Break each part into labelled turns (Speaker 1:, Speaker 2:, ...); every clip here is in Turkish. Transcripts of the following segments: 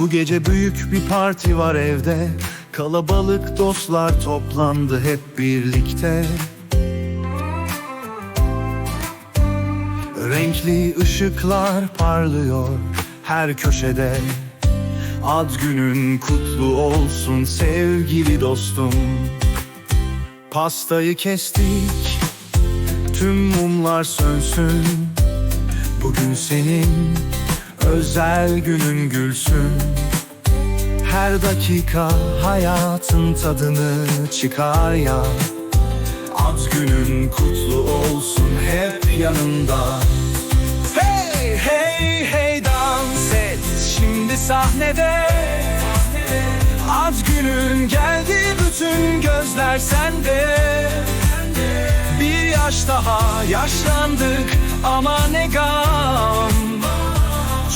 Speaker 1: Bu gece büyük bir parti var evde. Kalabalık dostlar toplandı hep birlikte. Renkli ışıklar parlıyor her köşede. Ad günün kutlu olsun sevgili dostum. Pastayı kestik Tüm mumlar sönsün. Bugün senin özel günün gülsün. Her dakika hayatın tadını çıkar ya. Ad günün kutlu olsun hep yanında. Hey hey hey dans et. Şimdi sahnede. Ad günün geldi bütün gözler sende. Bir yaş daha yaşlandık ama ne gam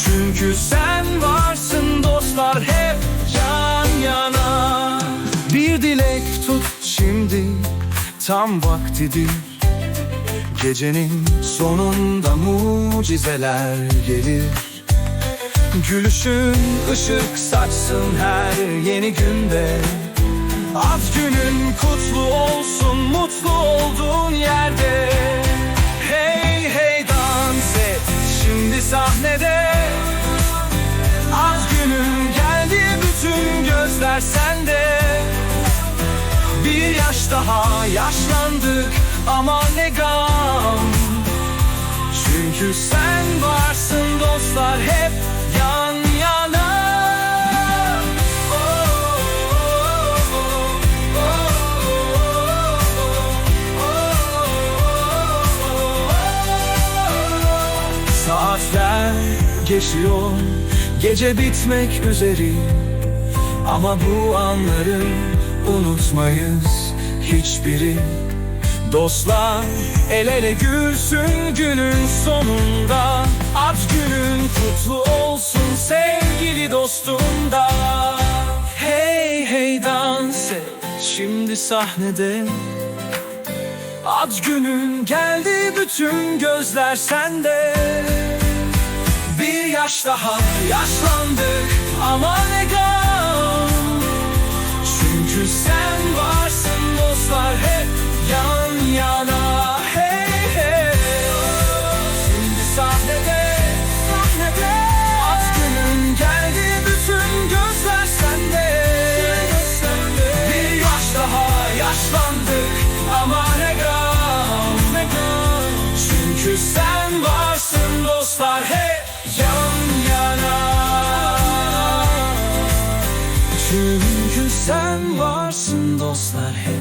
Speaker 1: Çünkü sen varsın dostlar hep yan yana. Bir dilek tut şimdi tam vaktidir. Gecenin sonunda mucizeler gelir. Gülüşün ışık saçsın her yeni günde. Ad günün kutlu olsun mutlu olduğun yerde Bir yaş daha yaşlandık ama ne gam. Çünkü sen varsın dostlar hep yan yana. Saatler geçiyor Gece bitmek üzere. Ama bu anları unutmayız hiçbiri. Dostlar el ele gülsün günün sonunda. Ad günün kutlu olsun sevgili dostumda Hey hey dans et şimdi sahnede. Ad günün geldi bütün gözler sende. Bir yaş daha yaşlandık ama ne gam Çünkü sen varsın dostlar hep